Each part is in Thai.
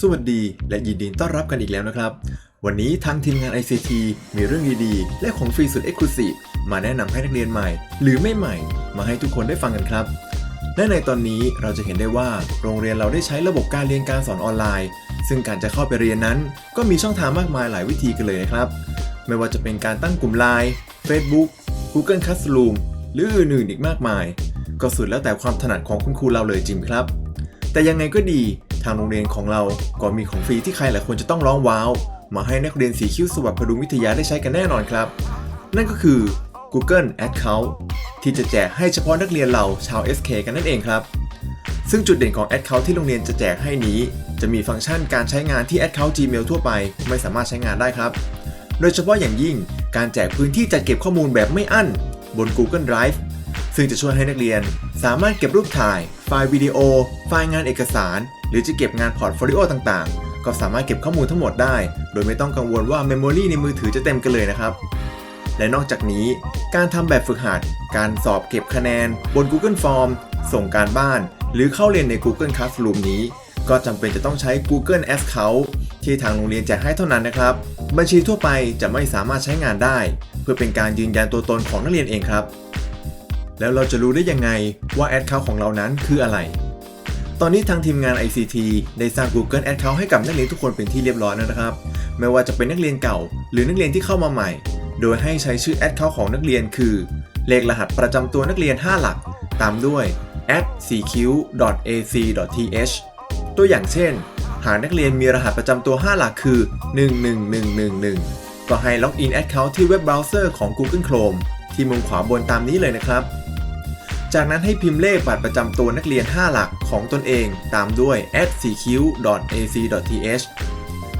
สวัสดี และยินดีต้อนรับกันอีกแล้วนะครับ วันนี้ทางทีมงาน ICT มีเรื่องดีๆ และของฟรีสุด Exclusive มาแนะนำให้นักเรียนใหม่ หรือไม่ใหม่ มาให้ทุกคนได้ฟังกันครับและในตอนนี้เราจะเห็นได้ว่าโรงเรียนเราได้ใช้ระบบการเรียนการสอนออนไลน์ ซึ่งการจะเข้าไปเรียนนั้น ก็มีช่องทางมากมายหลายวิธีกันเลยนะครับ ไม่ว่าจะเป็นการตั้งกลุ่ม Line Facebook Google Classroom หรืออื่นๆอีกมากมาย ก็สุดแล้วแต่ความถนัดของคุณครูเราเลยจริงครับ แต่ยังไงก็ดี ทางโรงเรียนของเราก็มีของฟรีที่ใครหลายคนจะต้องร้องว้าว มาให้นักเรียนสีคิ้วสวัสดิ์พดุงวิทยาได้ใช้กันแน่นอนครับ นั่นก็คือ Google Account ที่จะแจกให้เฉพาะนักเรียนเราชาว SK กันนั่นเองครับ ซึ่งจุดเด่นของ Account ที่โรงเรียนจะแจกให้นี้ จะมีฟังก์ชันการใช้งานที่ Account Gmail ทั่วไป ไม่สามารถใช้งานได้ครับ โดยเฉพาะอย่างยิ่งการแจกพื้นที่จัดเก็บข้อมูลแบบไม่อั้น บน Google Drive ซึ่งจะช่วยให้นักเรียน สามารถเก็บรูปถ่าย ไฟล์วิดีโอ ไฟล์งานเอกสาร รือจะเก็บงานพอร์ตโฟลิโอต่างๆ ก็สามารถเก็บข้อมูลทั้งหมดได้ โดยไม่ต้องกังวลว่าเมมโมรีในมือถือจะเต็มกันเลยนะครับ และนอกจากนี้ การทำแบบฝึกหัด การสอบเก็บคะแนน บน Google Form ส่งการบ้าน หรือเข้าเรียนใน Google Classroom นี้ ก็จำเป็นจะต้องใช้ Google Account ที่ทางโรงเรียนแจกให้เท่านั้นนะครับ บัญชีทั่วไปจะไม่สามารถใช้งานได้ เพื่อเป็นการยืนยันตัวตนของนักเรียนเองครับ แล้วเราจะรู้ได้ยังไงว่า Account ของเรานั้นคืออะไร ตอนนี้ทางทีมงาน ICT ได้สร้าง Google Account ให้กับนักเรียนทุกคนเป็นที่เรียบร้อยแล้วนะครับ ไม่ว่าจะเป็นนักเรียนเก่า หรือนักเรียนที่เข้ามาใหม่ โดยให้ใช้ชื่อ Account ของนักเรียนคือ เลขรหัสประจำตัวนักเรียน 5 หลัก ตามด้วย @cq.ac.th ตัวอย่างเช่น หากนักเรียนมีรหัสประจำตัว 5 หลักคือ 11111 ก็ให้ล็อกอิน Account ที่เว็บเบราว์เซอร์ของ Google Chrome ที่มุมขวาบนตามนี้เลยนะครับ จากนั้นให้พิมพ์เลขบัตรประจำตัวนักเรียน 5 หลักของตนเองตามด้วย @cq.ac.th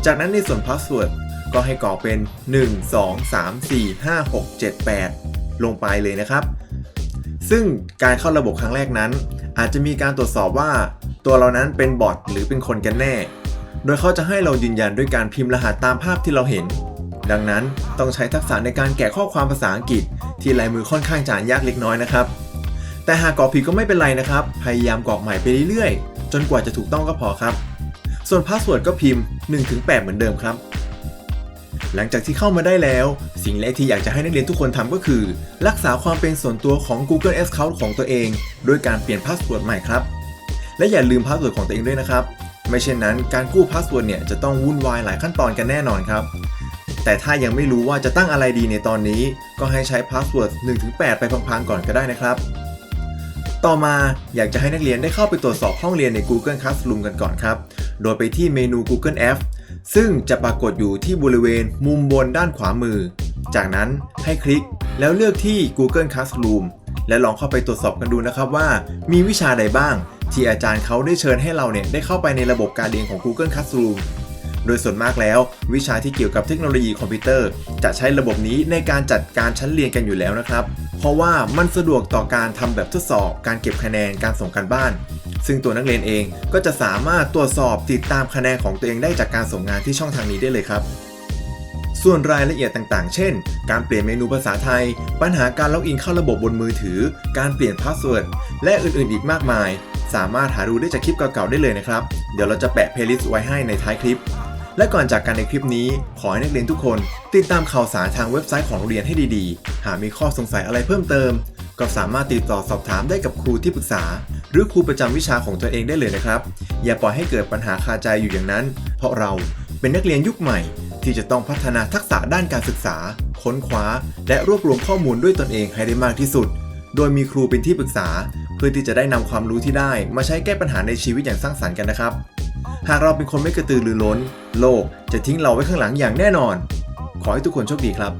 จากนั้นในส่วน password ก็ให้กรอกเป็น 1 2 3 4 5 6 7 8 ลงไปเลยนะครับ ซึ่งการเข้าระบบครั้งแรกนั้น อาจจะมีการตรวจสอบว่า ตัวเรานั้นเป็นบอทหรือเป็นคนกันแน่ โดยเขาจะให้เรายืนยันด้วยการพิมพ์รหัสตามภาพที่เราเห็น ดังนั้นต้องใช้ทักษะในการแกะข้อความภาษาอังกฤษ ที่ลายมือค่อนข้างจานยากเล็กน้อยนะครับ แต่หากกรอกผิดก็ไม่เป็นไรนะครับ พยายามกรอกใหม่ไปเรื่อยๆ จนกว่าจะถูกต้องก็พอครับ ส่วนพาสเวิร์ดก็พิมพ์ 1-8 เหมือนเดิมครับ หลังจากที่เข้ามาได้แล้ว สิ่งแรกที่อยากจะให้นักเรียนทุกคนทำก็คือ รักษาความเป็นส่วนตัวของ Google Account ของตัวเองด้วยการเปลี่ยนพาสเวิร์ดใหม่ครับ และอย่าลืมพาสเวิร์ดของตัวเองด้วยนะครับ ไม่เช่นนั้นการกู้พาสเวิร์ดเนี่ยจะต้องวุ่นวายหลายขั้นตอนกันแน่นอนครับแต่ถ้ายังไม่รู้ว่าจะตั้งอะไรดีในตอนนี้ ก็ให้ใช้พาสเวิร์ด1-8 ไปพังๆก่อนก็ได้นะครับ ต่อมาอยากจะให้นักเรียนได้เข้าไปตรวจสอบห้องเรียนใน Google Classroom กันก่อนครับ โดยไปที่เมนู Google Apps ซึ่งจะปรากฏอยู่ที่บริเวณมุมบนด้านขวามือ จากนั้นให้คลิกแล้วเลือกที่ Google Classroom และลองเข้าไปตรวจสอบกันดูนะครับว่า มีวิชาใดบ้าง ที่อาจารย์เขาได้เชิญให้เราเนี่ยได้เข้าไปในระบบการเรียนของ Google Classroom โดยส่วนมากแล้ว วิชาที่เกี่ยวกับเทคโนโลยีคอมพิวเตอร์ จะใช้ระบบนี้ในการจัดการชั้นเรียนกันอยู่แล้วนะครับ เพราะว่ามันสะดวกต่อการทำแบบทดสอบ การเก็บคะแนน การส่งการบ้าน ซึ่งตัวนักเรียนเองก็จะสามารถตรวจสอบติดตามคะแนนของตัวเองได้จากการส่งงานที่ช่องทางนี้ได้เลยครับ ส่วนรายละเอียดต่างๆ เช่น การเปลี่ยนเมนูภาษาไทย ปัญหาการล็อกอินเข้าระบบบนมือถือ การเปลี่ยนพาสเวิร์ด และอื่นๆ อีกมากมาย สามารถหาดูได้จากคลิปเก่าๆ ได้เลยนะครับ เดี๋ยวเราจะแปะเพลย์ลิสต์ไว้ให้ในท้ายคลิป และก่อนจากกันในคลิปนี้ ขอให้นักเรียนทุกคน ติดตามข่าวสารทางเว็บไซต์ของโรงเรียนให้ดีๆ หากมีข้อสงสัยอะไรเพิ่มเติม ก็สามารถติดต่อสอบถามได้กับครูที่ปรึกษา หรือครูประจำวิชาของตัวเองได้เลยนะครับ อย่าปล่อยให้เกิดปัญหาคาใจอยู่อย่างนั้น เพราะเราเป็นนักเรียนยุคใหม่ ที่จะต้องพัฒนาทักษะด้านการศึกษา ค้นคว้า และรวบรวมข้อมูลด้วยตนเองให้ได้มากที่สุด โดยมีครูเป็นที่ปรึกษา เพื่อที่จะได้นำความรู้ที่ได้มาใช้แก้ปัญหาในชีวิตอย่างสร้างสรรค์กันนะครับ หากเราเป็นคนไม่กระตือรือร้น โลกจะทิ้งเราไว้ข้างหลังอย่างแน่นอน ขอให้ทุกคนโชคดีครับ